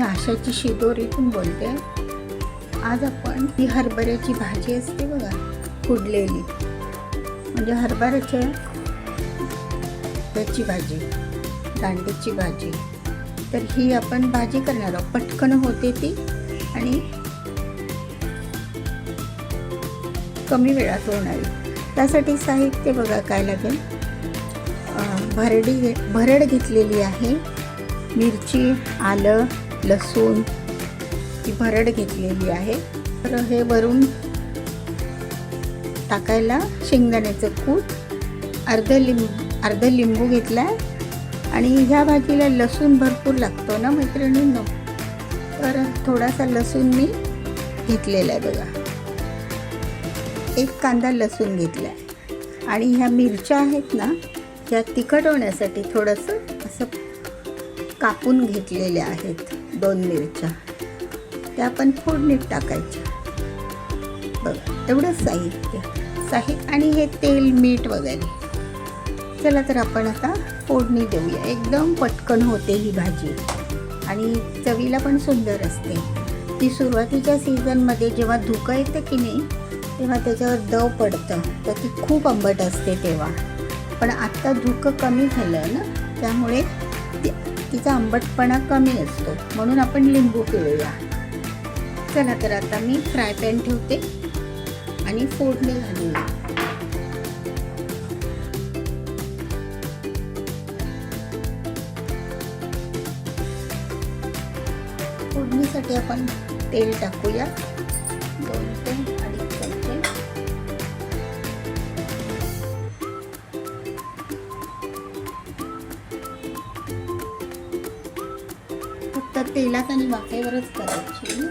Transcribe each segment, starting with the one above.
मी आशाची शिदोरीतून बोलते. आज आपण ही हरभऱ्याची भाजी असते बघा कुडलेली. म्हणजे हरभऱ्याच्या त्याची भाजी दांडीची भाजी. तर ही आपण भाजी करणार आहोत. पटकन होते ती आणि कमी वेळात होणारी. त्यासाठी साहित्य बघा काय लागेल. भरडी घे भरड घेतलेली आहे. मिरची आलं लसूण ही भरड घेतलेली आहे. तर हे वरून टाकायला शेंगदाण्याचं कूट अर्ध लिंबू अर्ध लिंबू घेतला आहे आणि ह्या भाजीला लसूण भरपूर लागतो ना मैत्रिणींनो? तर थोडासा लसूण मी घेतलेला आहे बघा. एक कांदा लसूण घेतला आहे आणि ह्या मिरच्या आहेत ना ह्या तिखट होण्यासाठी थोडंसं कापून घेतलेल्या आहेत दोन मिरच्या. त्या आपण फोडणीत टाकायच्या. बघा एवढंच साहित्य. साहित्य आणि हे तेल मीठ वगैरे. चला तर आपण आता फोडणी देऊया. एकदम पटकन होते ही भाजी. आणि चवीला पण सुंदर असते. ती सुरुवातीच्या सीझनमध्ये जेव्हा धुकं येतं की नाही तेव्हा त्याच्यावर दव पडतं. तर ती खूप आंबट असते तेव्हा. पण आत्ता धुकं कमी झालं ना त्यामुळे तिचा आंबटपणा कमी असतो. म्हणून आपण लिंबू पिळूया. चला तर आता मी फ्राय पॅन ठेवते आणि फोडणी घालूया फोडणीसाठी आपण तेल टाकूया. तर तेलात आणि वाफेवरच करायची.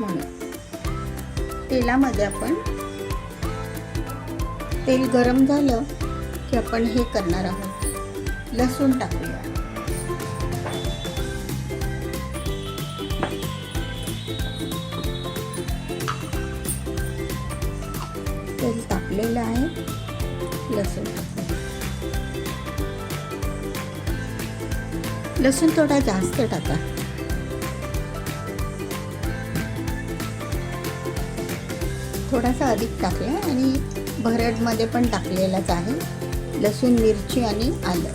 म्हणून तेलामध्ये आपण तेल गरम झालं की आपण हे करणार आहोत. लसूण टाकूया. तेल तापलेलं आहे. लसूण लसूण थोडा जास्त टाका. थोडासा अधिक टाकला आणि भरडमध्ये पण टाकलेलाच आहे. लसूण मिरची आणि आलं.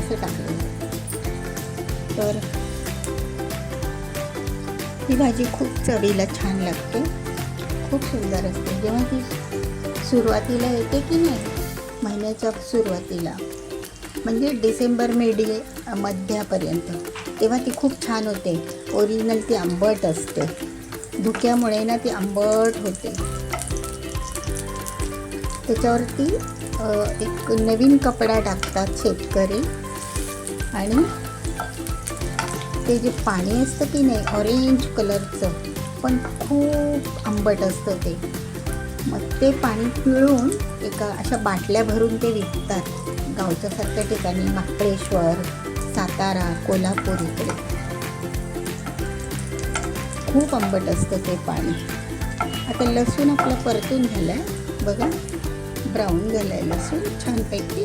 असं टाकलेलं तर ही भाजी खूप चवीला छान लागते. खूप सुंदर असते. जेव्हा ती सुरुवातीला येते की नाही? महिन्याच्या सुरुवातीला. म्हणजे डिसेंबर मेडी मध्यापर्यंत. तेव्हा ती खूप छान होते. ओरिजिनल ती आंबट असते. धुक्यामुळे ना ती आंबट होते. त्याच्यावरती एक नवीन कपडा टाकतात शेतकरी. आणि ते जे पाणी असतं की नाही ऑरेंज कलरचं पण खूप आंबट असतं ते. मग ते पाणी पिळून एका अशा बाटल्या भरून ते विकतात. गावच्या सारख्या ठिकाणी माकळेश्वर सातारा कोल्हापूर इकडे. खूप आंबट असतं ते पाणी. आता लसूण आपला परतून झाला आहे बघा ब्राऊन झाला आहे लसूण छानपैकी.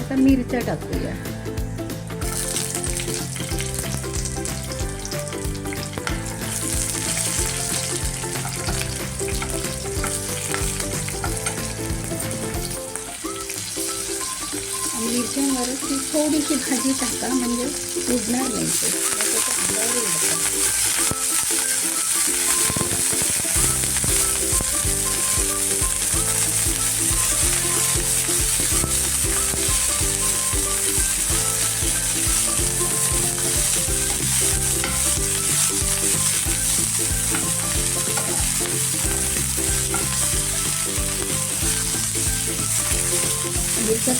आता मिरच्या टाकूया. मिरच्यांवरच थोडीशी भाजी टाका म्हणजे उडणार नाही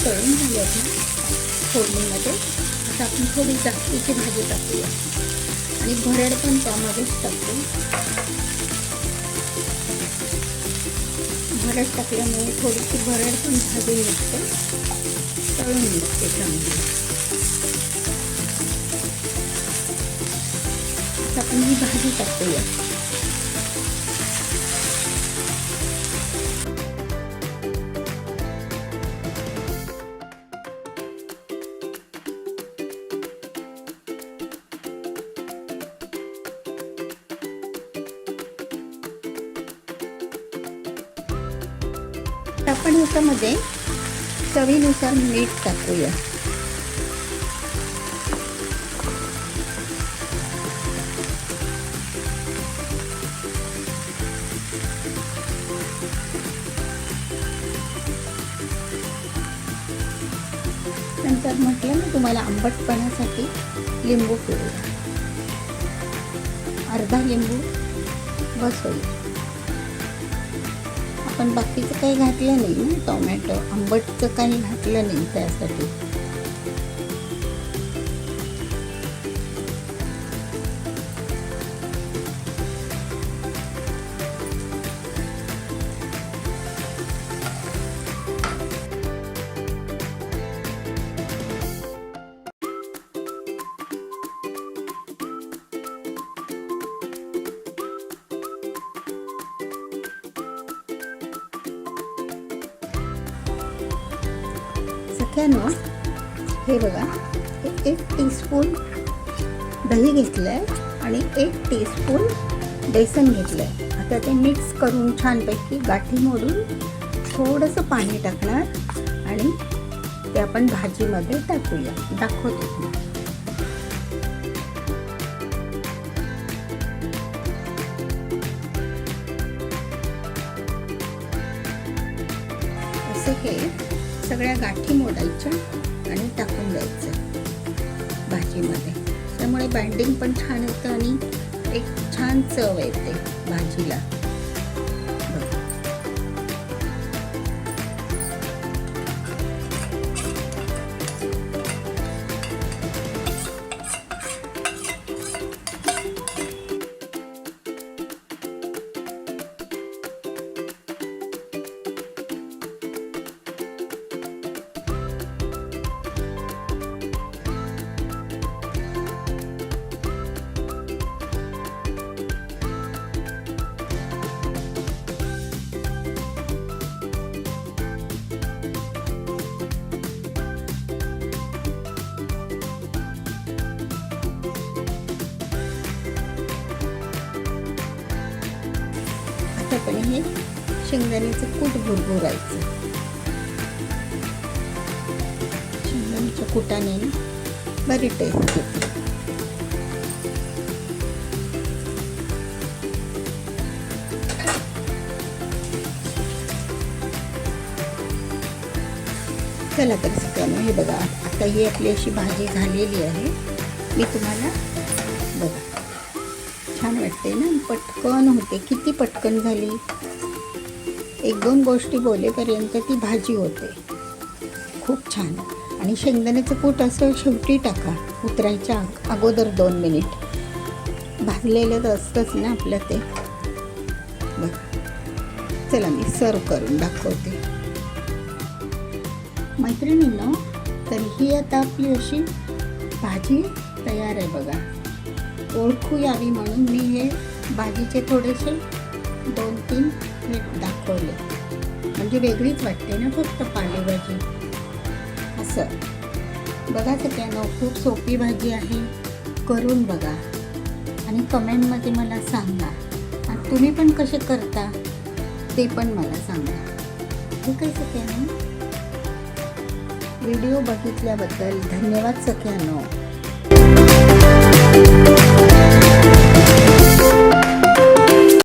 मिरच्या तळून झाल्यात ना फोडणीमध्ये आता आपण थोडी जास्तीची भाजी टाकूया आणि भरड पण त्यामध्येच टाकू भरड टाकल्यामुळे थोडीशी भरड पण भाजून निघते तळून निघते त्यामध्ये आता आपण ही भाजी टाकूया आपण याच्यामध्ये चवीनुसार मीठ टाकूया. नंतर म्हटलं ना तुम्हाला आंबटपणासाठी लिंबू पिळूया. अर्धा लिंबू बस होईल. पण बाकीचं काही घातलं नाही ना टोमॅटो. आंबटचं काही घातलं नाही त्यासाठी. सख्यानो हे बघा हे एक टीस्पून दही घेतलं आहे आणि एक टीस्पून बेसन घेतलं आहे आता ते मिक्स करून छानपैकी गाठी मोडून थोडंसं पाणी टाकणार आणि ते आपण भाजीमध्ये टाकूया. दाखवतो असं हे सगळ्या गाठी मोडायच्या आणि टाकून द्यायचं भाजीमध्ये. त्यामुळे बाइंडिंग पण छान येतं आणि एक छान चव येते भाजीला. आपण पण हे शेंगदाण्याचं कूट भुरभुरायचं शेंगदाण्याच्या कुटाने बरी टेस्ट येते. चला तर सगळ्यांना हे बघा. आता ही आपली अशी भाजी झालेली आहे. मी तुम्हाला बघा. छान वाटते ना. पटकन होते. किती पटकन झाली? एक दोन गोष्टी बोलेपर्यंत ती भाजी होते. खूप छान. आणि शेंगदाण्याचं कूट असं शेवटी टाका. उतरायच्या अगोदर दोन मिनिट. भाजलेलं तर असतंच ना आपलं ते. बघा. चला मी सर्व करून दाखवते. मैत्रिणींनो तर ही आता आपली अशी भाजी तयार आहे बघा. ओळखू यावी म्हणून मी हे भाजीचे थोडेसे दोन तीन मी दाखवले. म्हणजे वेगळीच वाटते ना फक्त पालेभाजी? असं. बघा सगळ्यांना खूप सोपी भाजी आहे. करून बघा. आणि कमेंटमध्ये मला सांगा. आणि तुम्ही पण कसे करता ते पण मला सांगा. ठीक आहे सगळ्यांना? व्हिडिओ बघितल्याबद्दल धन्यवाद सख्यानो